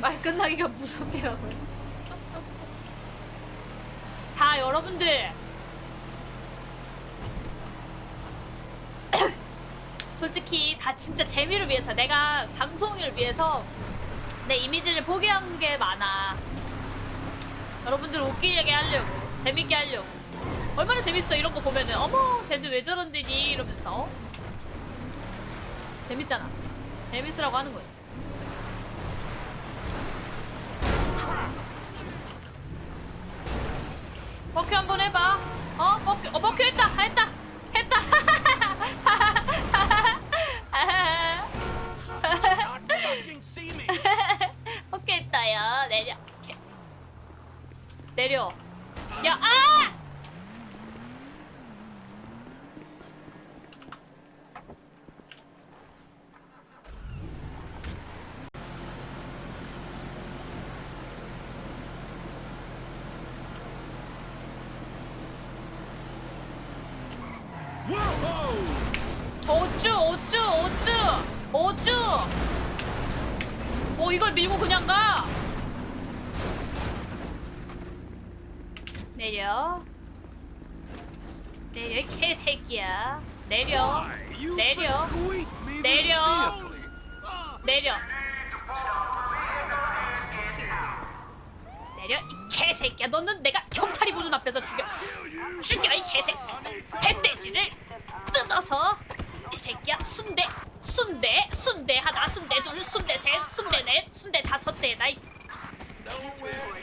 말 끝나기가 무섭게라고요. 다 여러분들 솔직히 다 진짜 재미를 위해서 내가 방송을 위해서 내 이미지를 포기한 게 많아. 여러분들 웃기게 하려고 재밌게 하려고 얼마나 재밌어 이런 거 보면은 어머 쟤들 왜 저런데니 이러면서 재밌잖아. 재밌으라고 하는 거지. 내려. 야, 아! Whoa! 어쭈, 어쭈, 어쭈! 어쭈! 어, 이걸 밀고 그냥 가! 내려. 내려, 이 개새끼야. 내려. You 내려. 내려. 내려. 내려, 이 개새끼야. 너는 내가 경찰이 보는 앞에서 죽여. 죽여, 이 개새. 배돼지를 뜯어서 이 새끼야 순대 순대 순대 하나 순대 둘 순대 셋 순대 넷 순대 다섯 대다 이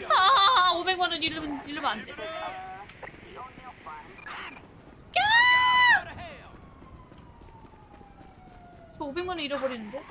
아, 500만 원 잃으면 잃으면 안 돼. 야! 저 500만 원 잃어버리는데?